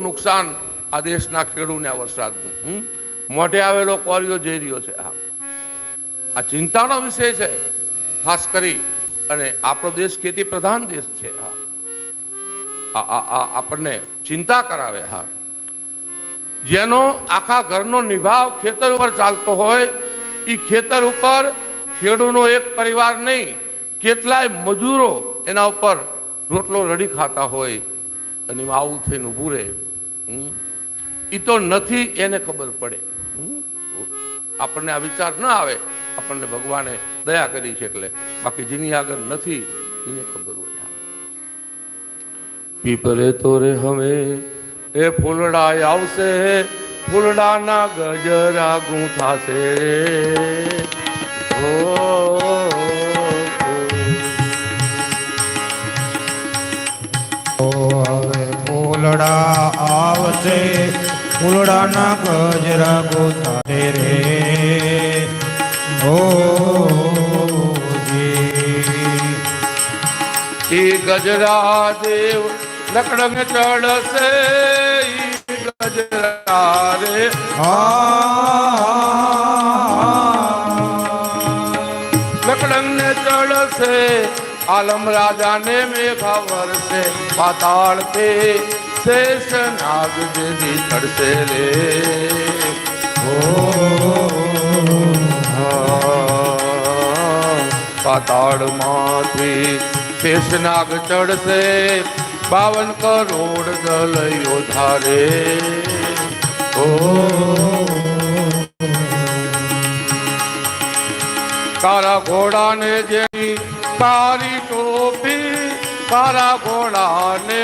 નુકસાન આ દેશના ખેડૂને આ વરસાદનું? મોઢે આવેલો કોરિયો જઈ રહ્યો છે આ. આ ચિંતાનો વિષય છે, ખાસ કરી, અને આપણો દેશ ખેતી પ્રધાન દેશ છે આ. આપણને ચિંતા કરાવે હા. જેનો આખા ઘરનો નિભાવ ખેતર ઉપર ચાલતો હોય એ ખેતર ઉપર ખેડૂનો એક પરિવાર નહીં, કેટલાય મજૂરો એના ઉપર રોટલો રડી ખાતા હોય, અને આવું થઈને ઊભું રહે. એ તો નથી એને ખબર પડે. આપણને આ વિચાર ન આવે. આપણને ભગવાને દયા કરી છે એટલે બાકી જેની આગળ નથી, એને ખબર હોય. પીપરે તો રે હવે એ ફૂલડા આવશે, ફૂલડાના ગજરા ગૂંથાશે. રે ઓ. ઓ, હવે ફૂલડા આવશે. ફૂલડાના ગજરા ગોતારે રે. ઓ એ ગજરા દેવ લકડંગ ચડશે. ગજરા રે. લકડંગ આલમ રાજાને મેઘા વરસે પાતાળ તે શેષ નાગ જેથી ચડશે રે પાતાળમાંથી શેષનાગ ચડશે બાવન કરોડ ગલયો ધારે ઓ કારા ઘોડાને જેની તારી ટોપી કારા ઘોડાને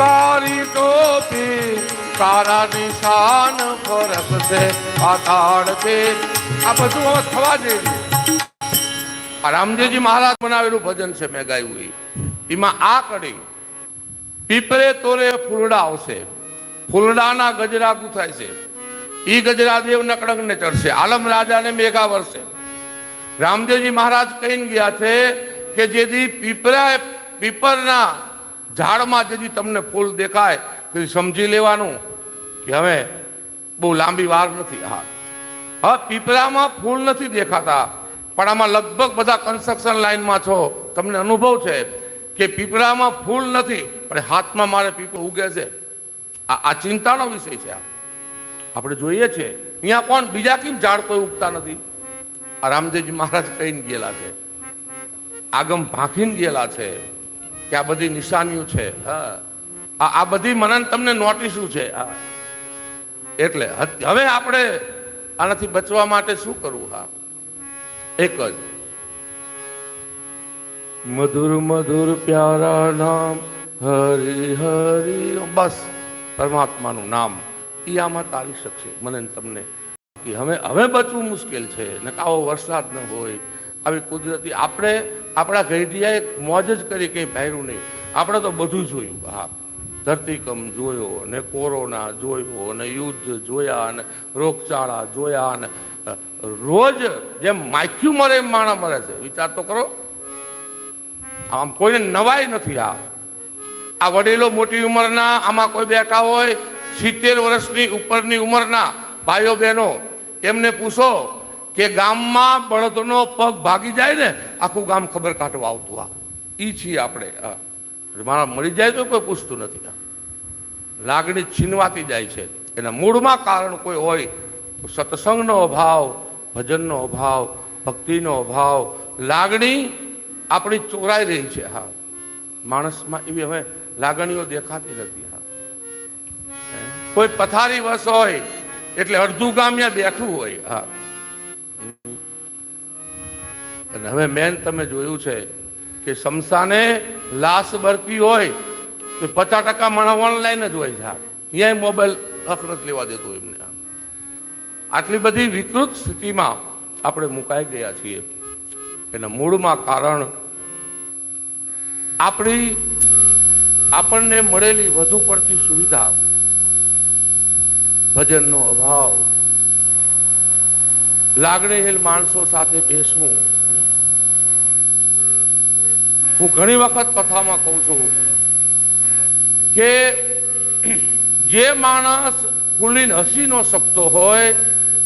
તારી ટોપી તારા નિશાન ફરક છે પાતાળ છે. આ બધું હવે થવા જેવું આ રામદેવજી મહારાજ બનાવેલું ભજન છે મેં ગાયું એ. એમાં આ કડી પીપરે તોરે ફૂલડા આવશે. ફૂલડાના ગજરા ગુથાય છે. ઈ ગજરાદેવ નકડંગને ચડશે. આલમ રાજાને મેઘા વરસે. રામદેવજી મહારાજ કહીને ગયા છે કે જેથી પીપરા પીપરના ઝાડમાં જેથી તમને ફૂલ દેખાય તે સમજી લેવાનું કે હવે બહુ લાંબી વાર નથી. હા. હા, પીપળામાં ફૂલ નથી દેખાતા, પણ આમાં લગભગ બધા કન્સ્ટ્રક્શન લાઈનમાં છો. તમને અનુભવ છે કે પીપળામાં ફૂલ નથી, પણ હાથમાં મારે પીપળ ઉગે છે. આ ચિંતાનો વિષય છે આ. આપણે જોઈએ છે, અહીંયા કોણ? બીજા કેમ ઝાડ કોઈ ઉગતા નથી? આ રામદેવજી મહારાજ કહીને ગયેલા છે. આગમ ભાંખીને ગયેલા છે કે આ બધી નિશાનીઓ છે. હા. આ બધી મને ને તમને નોટિસો છે? હા. એટલે હવે આપણે આનાથી બચવા માટે શું કરવું? હા. એક જ. મધુર મધુર, પ્યારા નામ, હરી હરી, બસ. પરમાત્માનું નામ. એ આમાં તારી શકશે. મને તમને કે હવે હવે બચવું મુશ્કેલ છે. ને કાવો વરસાદ ન હોય. આવી કુદરતી આપણે, આપણા ઘેડિયાએ મોજ જ કરી કંઈ પહેર્યું નહીં. આપણે તો બધું જોયું. હા. ધરતીકમ જોયો ને કોરોના જોયો ને યુદ્ધ જોયા ને રોગચાળા જોયા ને રોજ જેમ માખ્યું મરે એમ માણા મરે છે. વિચાર તો કરો. આમ કોઈને નવાઈ નથી આ. આ વડીલો મોટી ઉંમરના, આમાં કોઈ બેઠા હોય સિત્તેર વર્ષની ઉપરની ઉંમરના ભાઈઓ બહેનો એમને પૂછો કે ગામમાં બળદનો પગ ભાગી જાય ને, આખું ગામ ખબર કાઢવા આવતું આ. ઈ છીએ આપણે. મારા મળી જાય તો કોઈ પૂછતું નથી. લાગણી છીનવાતી જાય છે. એના મૂળમાં કારણ કોઈ હોય તો સત્સંગનો અભાવ, ભજનનો અભાવ, ભક્તિનો અભાવ, લાગણી આપણી ચોરાઈ રહી છે. હા. માણસમાં એવી હવે લાગણીઓ દેખાતી નથી. કોઈ પથારી વસ હોય, એટલે અડધું ગામ ત્યાં બેઠું હોય, હા. અને હવે મેન તમે જોયું છે કે સમસાને લાશ બરકી હોય, તો પચાસ ટકા માણસ ઓનલાઈન જ હોય છે. અહીંયા મોબાઈલ હક લેવા દેતો એમને આટલી બધી વિકૃત સ્થિતિમાં આપણે મુકાઈ ગયા છીએ. એના મૂળમાં કારણ આપણી આપણને મળેલી વધુ પડતી સુવિધા ભજનનો અભાવ. લાગણીશીલ માણસો સાથે બેસવું. હું ઘણી વખત કથામાં કહું છું કે જે માણસ ખુલ્લીને હસી ન શકતો હોય,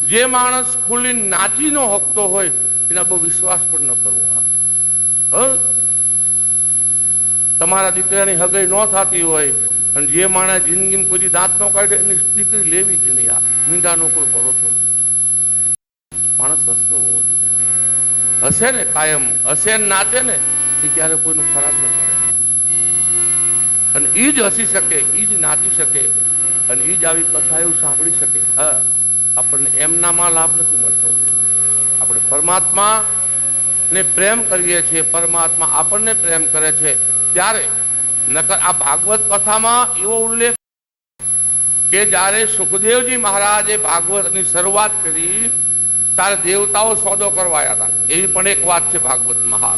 જે માણસ ખુલ્લીને નાચી ન શકતો હોય, એના બહુ વિશ્વાસ પણ ન કરવો? તમારા દીકરાની હગઈ ન થતી હોય અને જે માણસ જિંદગીમાં કોઈ દાંત ન કાઢે, એની દીકરી લેવી જ નહીં? આ મીંડાનો કોઈ ભરોસો નથી. માણસ હસતો હોવો જોઈએ. હસે ને કાયમ હસે ને નાચે ને, એ ક્યારે કોઈનું ખરાબ ન કરે. અને એ જ હસી શકે એ જ નાચી શકે, અને એ જ આવી કથા એવું સાંભળી શકે. હા, આપણને એમનામાં લાભ નથી મળતો. આપણે પરમાત્મા ને પ્રેમ કરીએ છીએ, પરમાત્મા આપણને પ્રેમ કરે છે, ત્યારે નકર આ ભાગવત કથામાં એવો ઉલ્લેખ કે જ્યારે સુખદેવજી મહારાજે ભાગવતની શરૂઆત કરી, ત્યારે દેવતાઓ સોદો કરવાયા હતા. એવી પણ એક વાત છે ભાગવત મહાર.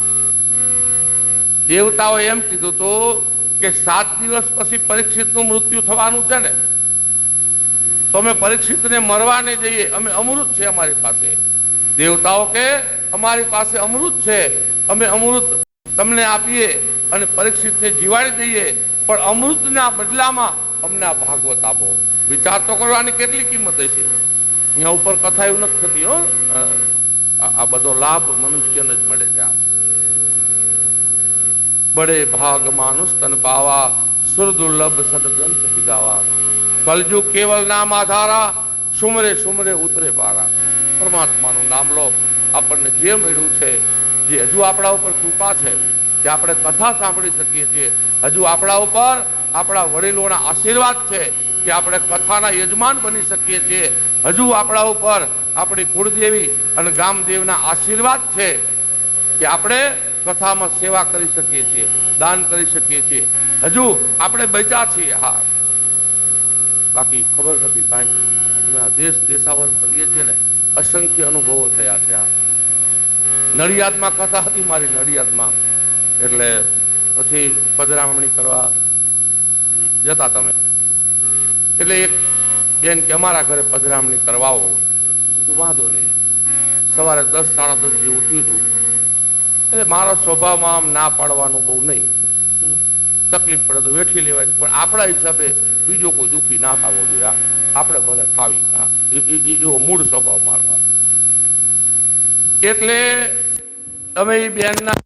દેવતાઓ એમ કીધું હતું કે સાત દિવસ પછી પરીક્ષિતનું મૃત્યુ થવાનું છે ને? તો અમે પરીક્ષિતને મરવા નહીં જઈએ. અમે અમૃત છે અમારી પાસે. દેવતાઓ કે, અમારી પાસે અમૃત છે. અમે અમૃત તમને આપીએ. અને પરીક્ષિતને જીવાડી દઈએ, પણ અમૃતના બદલામાં અમને આ ભાગવત આપો. વિચાર તો કરવાની કેટલી કિંમત હશે? અહીંયા ઉપર કથા એવું નથી થતી, હો. આ બધો લાભ મનુષ્યને જ મળે છે બડે ભાગ માનુષ તન પાવા સુર દુર્લભ સદગ્રંથ હિગાવા. કલજુ કેવલ નામ આધારા, સુમરે સુમરે ઉતરે પારા. પરમાત્માનું નામ લો. આપણને જે મળ્યું છે, જે હજુ આપણા ઉપર કૃપા છે જે આપણે કથા સાંભળી શકીએ છીએ. હજુ આપણા ઉપર આપણા વડીલોના આશીર્વાદ છે કે આપણે કથાના યજમાન બની શકીએ છીએ. હજુ આપણા ઉપર આપણી કુળદેવી અને ગામદેવના આશીર્વાદ છે કે આપણે કથામાં સેવા કરી શકીએ છીએ, દાન કરી શકીએ છીએ. હજુ આપણે બચ્યા છીએ. હા. બાકી ખબર નથી ભાઈ, અમે આ દેશ દેશાવર કરીએ છીએ ને, અસંખ્ય અનુભવો થયા છે. આ નડિયાદમાં કથા હતી મારી, નડિયાદમાં. એટલે પછી પધરામણી કરવા જતા તમે. એટલે એક બેન કે અમારા ઘરે પધરામણી કરવાઓ વાંધો નહીં. સવારે દસ, સાડા દસ જેવું ઉઠ્યું હતું એટલે મારા સ્વભાવમાં આમ ના પાડવાનું બહુ નહીં. તકલીફ પડે તો વેઠી લેવાની પણ આપણા હિસાબે બીજો કોઈ દુઃખી ના થવો જોઈએ. હા, આપણે ભલે ખાવી હા એવો મૂળ સ્વભાવ મારવા એટલે અમે એ બેનના